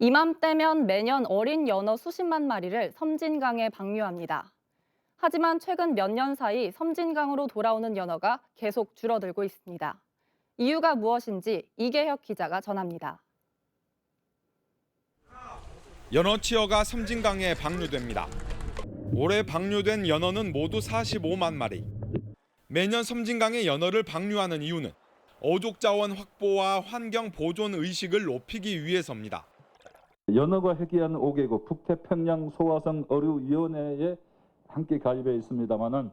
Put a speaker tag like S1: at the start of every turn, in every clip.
S1: 이맘때면 매년 어린 연어 수십만 마리를 섬진강에 방류합니다. 하지만 최근 몇 년 사이 섬진강으로 돌아오는 연어가 계속 줄어들고 있습니다. 이유가 무엇인지 이계혁 기자가 전합니다.
S2: 연어 치어가 섬진강에 방류됩니다. 올해 방류된 연어는 모두 45만 마리. 매년 섬진강에 연어를 방류하는 이유는 어족 자원 확보와 환경 보존 의식을 높이기 위해서입니다.
S3: 연어가 회귀한 5개국 북태평양 소화성 어류위원회에 함께 가입해 있습니다마는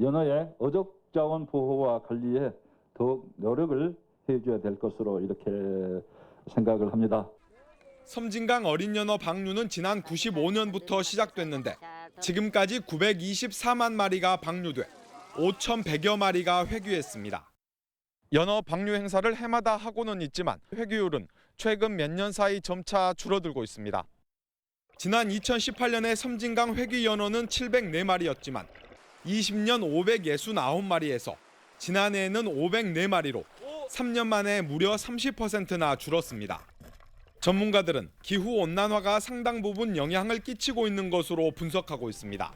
S3: 연어의 어족 자원 보호와 관리에 더욱 노력을 해줘야 될 것으로 이렇게 생각을 합니다.
S2: 섬진강 어린 연어 방류는 지난 95년부터 시작됐는데 지금까지 924만 마리가 방류돼 5,100여 마리가 회귀했습니다. 연어 방류 행사를 해마다 하고는 있지만 회귀율은 최근 몇 년 사이 점차 줄어들고 있습니다. 지난 2018년에 섬진강 회귀 연어는 704마리였지만 20년 569마리에서 지난해에는 504마리로 3년 만에 무려 30%나 줄었습니다. 전문가들은 기후 온난화가 상당 부분 영향을 끼치고 있는 것으로 분석하고 있습니다.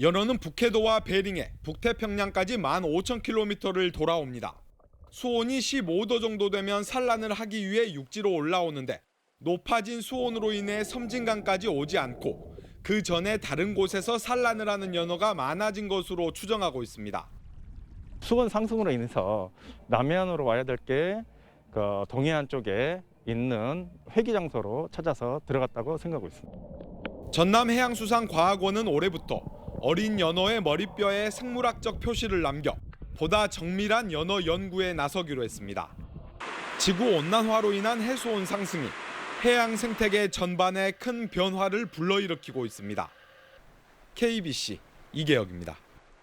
S2: 연어는 북해도와 베링해, 북태평양까지 15,000km를 돌아옵니다. 수온이 15도 정도 되면 산란을 하기 위해 육지로 올라오는데 높아진 수온으로 인해 섬진강까지 오지 않고 그 전에 다른 곳에서 산란을 하는 연어가 많아진 것으로 추정하고 있습니다.
S4: 수온 상승으로 인해서 남해안으로 와야 될 게 그 동해안 쪽에 있는 회기 장소로 찾아서 들어갔다고 생각하고 있습니다.
S2: 전남 해양수산과학원은 올해부터 어린 연어의 머리뼈에 생물학적 표시를 남겨 보다 정밀한 연어 연구에 나서기로 했습니다. 지구 온난화로 인한 해수온 상승이 해양 생태계 전반에 큰 변화를 불러일으키고 있습니다. KBC 이계혁입니다.